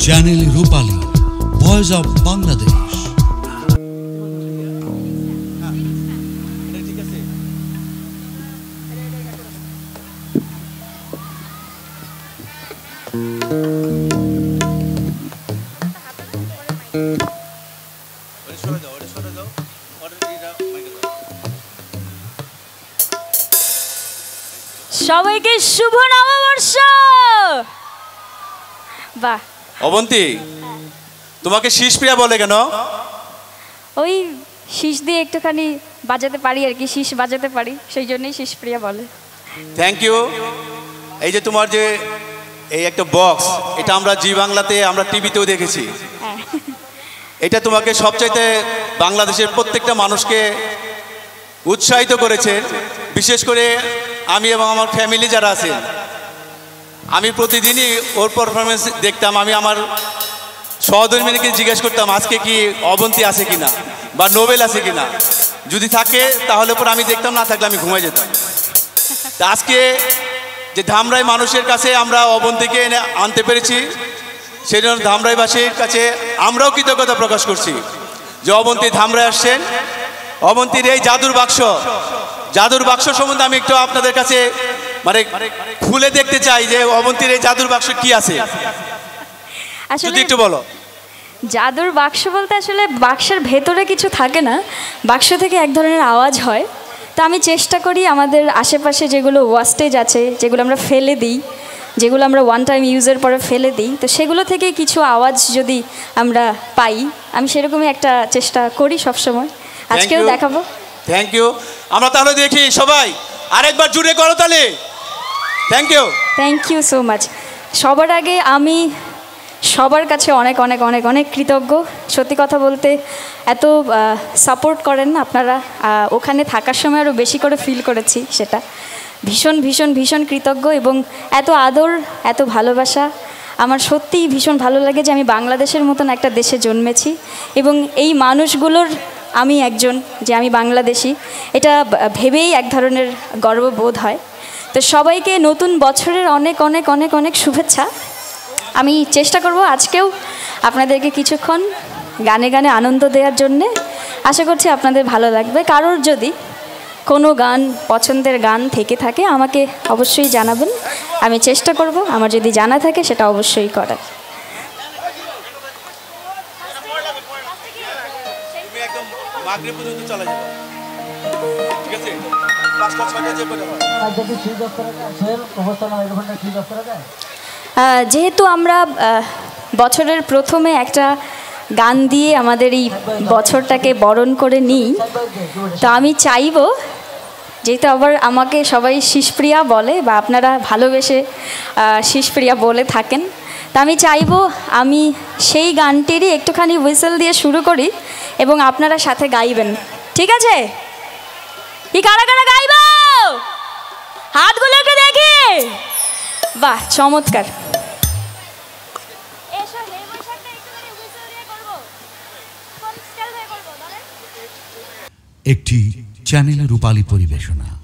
Channel Rupali voice of Bangladesh সবাইকে শুভ নববর্ষ! বাহ। অবন্তী তোমাকে শীষ প্রিয়া বলে কেন? ওই শীষ দিয়ে একটুখানি বাজাতে পারি আর কি শীষ বাজাতে পারি সেই জন্যই শীষ প্রিয়া বলে। থ্যাংক ইউ এই যে তোমার যে এই একটা বক্স এটা আমরা জি বাংলাতে আমরা টিভিতেও দেখেছি। হ্যাঁ। এটা তোমাকে সবচাইতে বাংলাদেশের প্রত্যেকটা মানুষকে উৎসাহিত করেছে। বিশেষ করে আমি এবং আমার ফ্যামিলি যারা আছে আমি প্রতিদিনই ওর পারফরমেন্স দেখতাম, আমি আমার সহধর্মিনীকে জিজ্ঞেস করতাম, আজকে কি অবন্তি আছে কিনা বা নোবেল আছে কিনা? যদি থাকে, তাহলে পর আমি দেখতাম, না থাকলে আমি ঘুমাই যেতাম। তা আজকে যে ধামরাই মানুষের কাছে আমরা অবন্তিকে এনে আনতে পেরেছি, সেই জন্য ধামরাইবাসীর কাছে আমরাও কৃতজ্ঞতা প্রকাশ করছি যে অবন্তী ধামরাই আসছেন। অবন্তীর এই জাদুর বাক্স জাদুর বাক্স সম্বন্ধে আমি একটু আপনাদের কাছে মানে খুলে দেখতে চাই যে অবন্তীর এই জাদুর বাক্স কি আছে। যদি একটু বলো। জাদুর বাক্স বলতে আসলে বাক্সের ভেতরে কিছু থাকে না বাক্স থেকে এক ধরনের আওয়াজ হয়। তো আমি চেষ্টা করি আমাদের আশেপাশে যেগুলো ওয়াস্টেজ আছে যেগুলো আমরা ফেলে দিই যেগুলো আমরা ওয়ান টাইম ইউজের পরে ফেলে দিই তো সেগুলো থেকে কিছু আওয়াজ যদি আমরা পাই আমি সেরকমই একটা চেষ্টা করি সবসময়। আজকেও দেখাবো। থ্যাংক ইউ আমরা তাহলে দেখি সবাই আরেকবার জুড়ে করো তাহলে। Thank you thank you so much সবার আগে আমি সবার কাছে অনেক অনেক অনেক অনেক কৃতজ্ঞ। সত্যি কথা বলতে এত সাপোর্ট করেন আপনারা। ওখানে থাকার সময় আরও বেশি করে ফিল করেছি সেটা। ভীষণ ভীষণ ভীষণ কৃতজ্ঞ এবং এত আদর, এত ভালোবাসা। আমার সত্যিই ভীষণ ভালো লাগে যে আমি বাংলাদেশের মতন একটা দেশে জন্মেছি এবং এই মানুষগুলোর আমি একজন, যে আমি বাংলাদেশি। এটা ভেবেই এক ধরনের গর্ববোধ হয়। তো সবাইকে নতুন বছরের অনেক অনেক অনেক অনেক শুভেচ্ছা। আমি চেষ্টা করব আজকেও আপনাদেরকে কিছুক্ষণ গানে গানে আনন্দ দেওয়ার জন্যে। আশা করছি আপনাদের ভালো লাগবে। কারোর যদি কোনো গান পছন্দের গান থেকে থাকে, আমাকে অবশ্যই জানাবেন। আমি চেষ্টা করব, আমার যদি জানা থাকে সেটা অবশ্যই করার। পর্যন্ত চলে যাবে। পাঁচটা করে হয় যদি যেহেতু আমরা বছরের প্রথমে একটা গান দিয়ে আমাদের এই বছরটাকে বরণ করে নিই তো আমি চাইব যেহেতু আবার আমাকে সবাই শিশপ্রিয়া বলে বা আপনারা ভালোবেসে শিশপ্রিয়া বলে থাকেন তা আমি চাইব আমি সেই গানটিরই একটুখানি হুইসেল দিয়ে শুরু করি এবং আপনারা সাথে গাইবেন। ঠিক আছে? কি কারা কারা গাইব? হাতগুলোকে দেখি। বাহ চমৎকার। একটি চ্যানেল রূপালী পরিবেশনা।